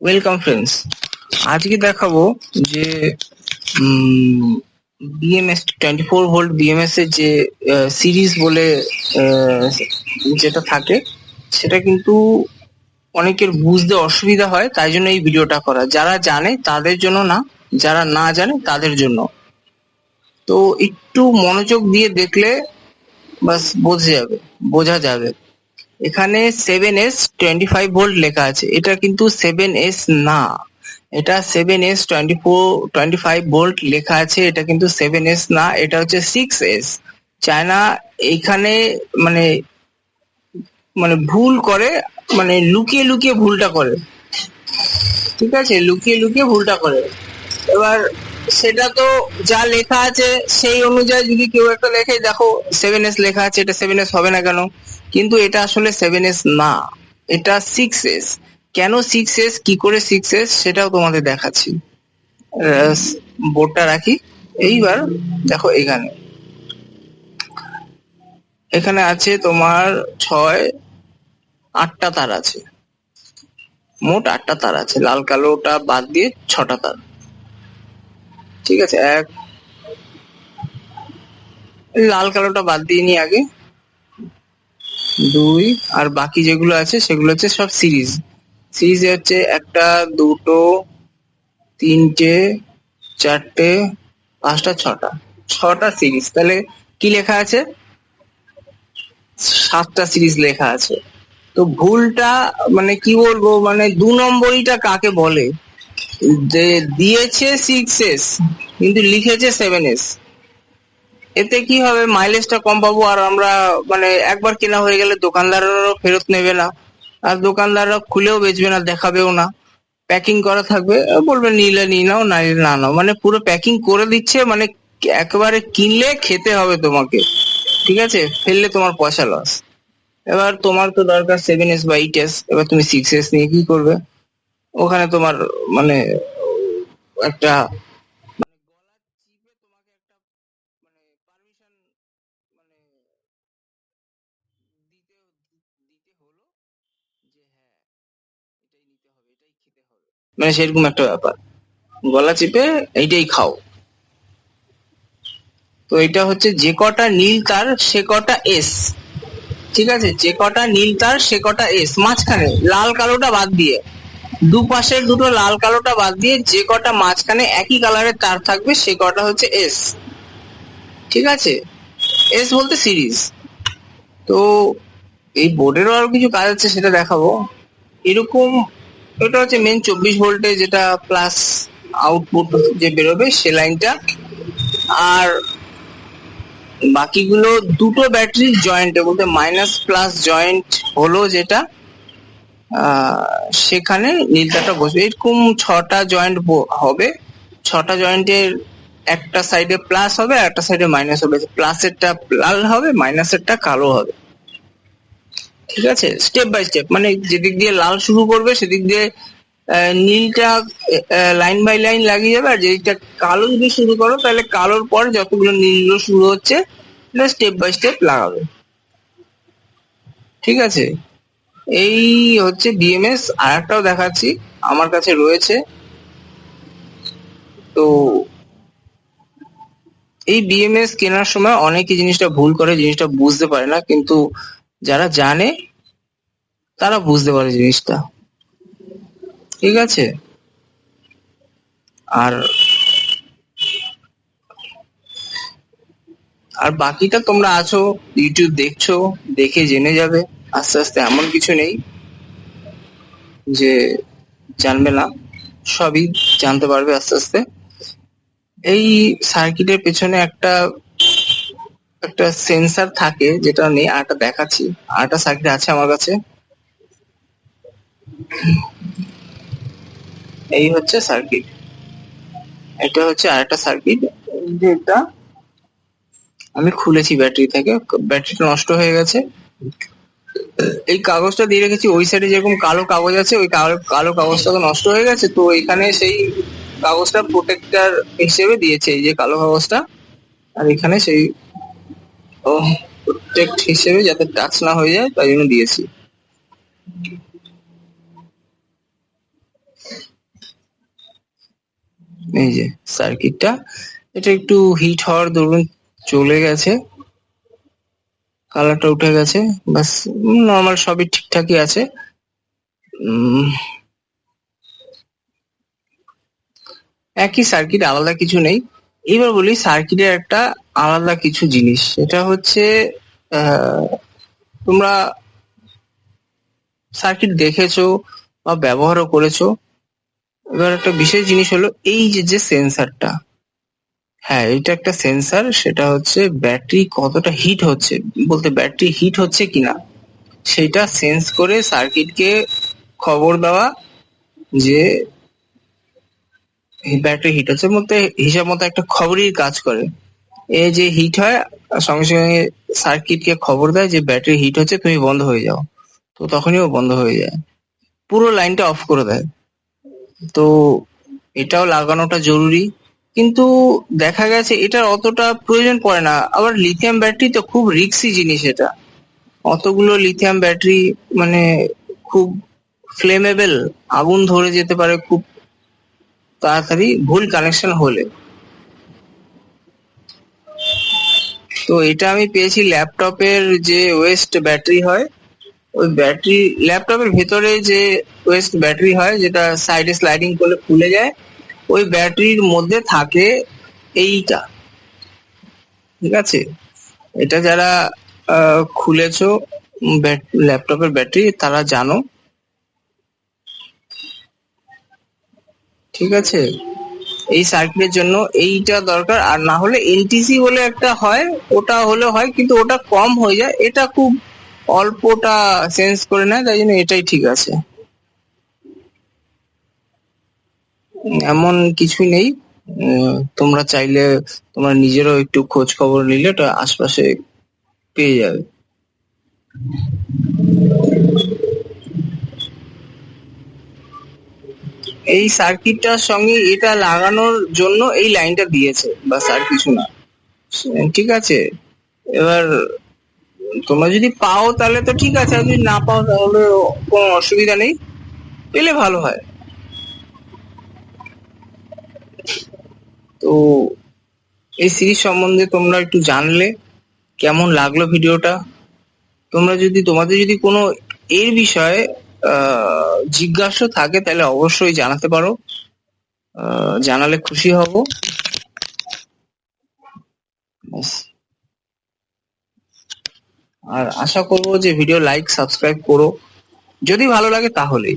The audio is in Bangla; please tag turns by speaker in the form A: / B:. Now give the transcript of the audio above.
A: ওয়েলকাম ফ্রেন্ডস আজকে দেখাবো যে BMS twenty four volt BMS এর যে সিরিজ বলে যেটা থাকে, সেটা কিন্তু অনেকের বুঝতে অসুবিধা হয়, তাই জন্য এই ভিডিওটা করা। যারা জানে, তাদের জন্য না, যারা না জানে, তাদের জন্য। তো একটু মনোযোগ দিয়ে দেখলে, বাস, বোঝা যাবে বোঝা যাবে। এখানে seven S twenty five volt লেখা আছে। এটা কিন্তু সেভেন এস না। এটা seven S twenty four twenty five volt লেখা আছে। এটা কিন্তু সেভেন এস না। এটা হচ্ছে সিক্স এস চায়না এখানে মানে মানে ভুল করে মানে লুকিয়ে লুকিয়ে ভুলটা করে। ঠিক আছে? লুকিয়ে লুকিয়ে ভুলটা করে। এবার সেটা তো যা লেখা আছে সেই অনুযায়ী যদি কেউ একটা লেখে, দেখো সেভেন এস লেখা আছে, এটা সেভেন এস হবে না কেন? কিন্তু এটা আসলে সেভেন এস না। এটা সিক্স এস কেন সিক্স এস কি করে সিক্স এস সেটাও তোমাদের দেখাচ্ছি। বোর্ডটা রাখি। এইবার দেখো এখানে। এখানে আছে তোমার ছয়, আটটা তার আছে। মোট আটটা তার আছে। লাল, কালোটা বাদ দিয়ে ছটা তার। ঠিক আছে, এক। লাল, কালোটা বাদ দিয়ে নি আগে। দুই, আর বাকি যেগুলো আছে, সেগুলো হচ্ছে সব সিরিজ সিরিজে হচ্ছে একটা, দুটো, তিনটে, চারটে, পাঁচটা, ছটা। ছটা সিরিজ তাহলে কি লেখা আছে? সাতটা সিরিজ লেখা আছে। তো ভুলটা মানে কি বলব মানে দু নম্বরইটা কাকে বলে? যে দিয়েছে সিক্স এস কিন্তু লিখেছে সেভেন এস এতে কি হবে? মাইলেজটা কম পাবো আর আমরা মানে একবার কেনা হয়ে গেলে দোকানদাররাও ফেরত নেবে না। আর দোকানদাররা খুলেও বেচবে না, দেখাবেও না। প্যাকিং করা থাকবে, বলবে নিলে নিয়ে নাও, না না নাও। মানে পুরো প্যাকিং করে দিচ্ছে মানে একেবারে কিনলে খেতে হবে তোমাকে। ঠিক আছে? ফেললে তোমার পয়সা লস এবার তোমার তো দরকার সেভেন এস বা এইট এস এবার তুমি সিক্স এস নিয়ে কি করবে? ওখানে তোমার মানে একটা মানে সেরকম একটা ব্যাপার। গলা চিপে এইটাই খাও। তো এটা হচ্ছে যে কটা নীল তার, সে কটা এস ঠিক আছে? যে কটা নীল তার, সে কটা এস মাঝখানে লাল কালোটা বাদ দিয়ে। দুপাশের দুটো লাল কালোটা বাদ দিয়ে যে কটা মাঝখানে একই কালারের তার থাকবে, সে কটা হচ্ছে এস ঠিক আছে? এস বলতে সিরিজ। তো এই বোর্ডেরও আরও কিছু কাজ আছে, সেটা দেখাবো। এরকম এটা হচ্ছে মেন চব্বিশ ভোল্টে যেটা প্লাস আউটপুট যে বেরোবে, সে লাইনটা আর বাকিগুলো দুটো ব্যাটারি জয়েন্ট বলতে মাইনাস প্লাস জয়েন্ট হলো যেটা সেখানে নীলতাটা বসবে। এরকম ছটা জয়েন্ট হবে। ছটা জয়েন্টের একটা সাইডে প্লাস হবে একটা সাইডে মাইনাস হবে। প্লাসেরটা লাল হবে মাইনাসেরটা কালো হবে। ঠিক আছে? স্টেপ বাই স্টেপ মানে যেদিক দিয়ে লাল শুরু করবে, সেদিক দিয়ে নীলটা লাইন বাই লাইন লাগিয়ে যাবে, আর যেদিকটা কালো যদি শুরু করো, তাহলে কালোর পর যতগুলো নীল শুরু হচ্ছে স্টেপ বাই স্টেপ লাগাবে। ঠিক আছে? এই হচ্ছে বিএমএস আর একটাও দেখাচ্ছি, আমার কাছে রয়েছে। তো, এই বিএমএস কেনার সময় অনেকে জিনিসটা ভুল করে, জিনিসটা বুঝতে পারে না, কিন্তু যারা জানে, তারা বুঝতে পারে জিনিসটা। ঠিক আছে? আর আর বাকিটা তোমরা আছো ইউটিউব দেখছ, দেখে জেনে যাবে। আস্তে আস্তে এমন কিছু নেই যে জানবে না, সবই জানতে পারবে আস্তে আস্তে। এই সার্কিটের পেছনে একটা একটা সেন্সার থাকে যেটা নেই আরটা দেখাচ্ছি। আরটা সার্কিট আছে আমার কাছে। এই হচ্ছে সার্কিট এটা হচ্ছে আরেকটা সার্কিট যেটা আমি খুলেছি ব্যাটারি থেকে। ব্যাটারিটা নষ্ট হয়ে গেছে। এই কাগজটা দিয়ে রেখেছি, ওই সাইডে যেরকম কালো কাগজ আছে, ওই কালো কাগজটা তো নষ্ট হয়ে গেছে। তো এখানে সেই কাগজটা প্রোটেক্টর হিসেবে দিয়েছে, এই যে কালো কাগজটা। আর এখানে সেই ও প্রোটেক্ট হিসেবে যাতে টাচ না হয়ে যায়, তাই জন্য দিয়েছি। এই যে সার্কিটটা এটা একটু হিট হওয়ার দরুন চলে গেছে। কালারটা উঠে গেছে বাস নর্মাল সবই ঠিকঠাকই আছে। একই সার্কিট আলাদা কিছু নেই। এবার বলি, সার্কিটের একটা আলাদা কিছু জিনিস। সেটা হচ্ছে তোমরা সার্কিট দেখেছ বা ব্যবহারও করেছ। এবার একটা বিশেষ জিনিস হলো, এই যে যে সেন্সারটা হ্যাঁ এটা একটা সেন্সার, সেটা হচ্ছে ব্যাটারি কতটা হিট হচ্ছে। বলতে ব্যাটারি হিট হচ্ছে কিনা, সেটা সেন্স করে সার্কিটকে খবর দেওয়া যে ব্যাটারি হিট হচ্ছে। বলতে হিসাব মতো একটা খবরই কাজ করে। এ যে হিট হয় সঙ্গে সঙ্গে সার্কিটকে খবর দেয় যে ব্যাটারি হিট হচ্ছে, তুমি বন্ধ হয়ে যাও। তো তখনই ও বন্ধ হয়ে যায়। পুরো লাইনটা অফ করে দেয়। তো এটাও লাগানোটা জরুরি। কিন্তু দেখা গেছে এটার অতটা প্রয়োজন পড়ে না। আবার লিথিয়াম ব্যাটারি তো খুব রিক্সি জিনিস এটা। অতগুলো লিথিয়াম ব্যাটারি মানে খুব ফ্লেমেবল আগুন ধরে যেতে পারে, খুব তাড়াতাড়ি ভুল কানেকশন হলে। তো এটা আমি পেয়েছি ল্যাপটপের যে ওয়েস্ট ব্যাটারি হয়, ওই ব্যাটারি ল্যাপটপের ভেতরে যে ওয়েস্ট ব্যাটারি হয়, যেটা সাইডে স্লাইডিং করলে খুলে যায়, ওই ব্যাটারির মধ্যে থাকে এইটা। ঠিক আছে? এটা যারা খুলেছো ল্যাপটপের ব্যাটারি তারা জানো। ঠিক আছে? এই সার্কিটের জন্য এইটা দরকার, আর না হলে এনটিসি বলে একটা হয়, ওটা হলে হয়, কিন্তু ওটা কম হয়ে যায়। এটা খুব অল্পটা সেন্স করে নেয়, তাই জন্য এটাই ঠিক আছে। এমন কিছুই নেই। তোমরা চাইলে, তোমরা নিজেরও একটু খোঁজ খবর নিলে, ওটা আশপাশে পেয়ে যাবে। এই সার্কিটটার সঙ্গে এটা লাগানোর জন্য এই লাইনটা দিয়েছে, বাস আর কিছু না। ঠিক আছে? এবার তোমরা যদি পাও তাহলে তো ঠিক আছে যদি না পাও তাহলে কোনো অসুবিধা নেই। পেলে ভালো হয়। তো এই সিরিজ সম্বন্ধে তোমরা একটু জানলে, কেমন লাগল ভিডিওটা তোমরা যদি, তোমাদের যদি কোনো এর বিষয়ে জিজ্ঞাসা থাকে, তাহলে অবশ্যই জানাতে পারো। জানালে খুশি হব। আর আশা করব যে ভিডিও লাইক সাবস্ক্রাইব করো। যদি ভালো লাগে তাহলেই।